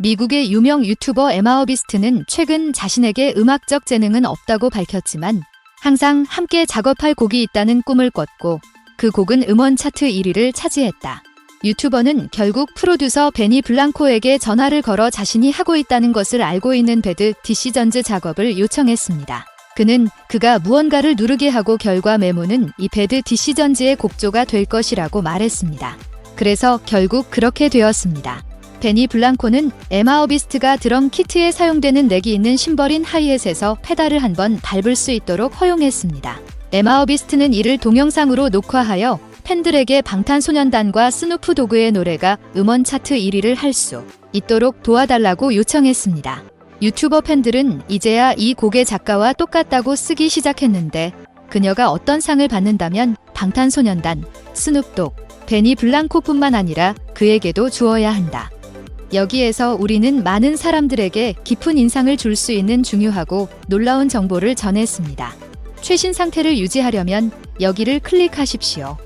미국의 유명 유튜버 에마 어비스트는 최근 자신에게 음악적 재능은 없다고 밝혔지만 항상 함께 작업할 곡이 있다는 꿈을 꿨고 그 곡은 음원 차트 1위를 차지했다. 유튜버는 결국 프로듀서 베니 블랑코에게 전화를 걸어 자신이 하고 있다는 것을 알고 있는 배드 디시전즈 작업을 요청했습니다. 그는 그가 무언가를 누르게 하고 결과 메모는 이 배드 디시전즈의 곡조가 될 것이라고 말했습니다. 그래서 결국 그렇게 되었습니다. 베니 블랑코는 에마 어비스트가 드럼 키트에 사용되는 넥이 있는 심벌인 하이햇에서 페달을 한 번 밟을 수 있도록 허용했습니다. 에마 어비스트는 이를 동영상으로 녹화하여 팬들에게 방탄소년단과 스누프 도그의 노래가 음원 차트 1위를 할 수 있도록 도와달라고 요청했습니다. 유튜버 팬들은 이제야 이 곡의 작가와 똑같다고 쓰기 시작했는데 그녀가 어떤 상을 받는다면 방탄소년단, 스눕독, 베니 블랑코뿐만 아니라 그에게도 주어야 한다. 여기에서 우리는 많은 사람들에게 깊은 인상을 줄 수 있는 중요하고 놀라운 정보를 전했습니다. 최신 상태를 유지하려면 여기를 클릭하십시오.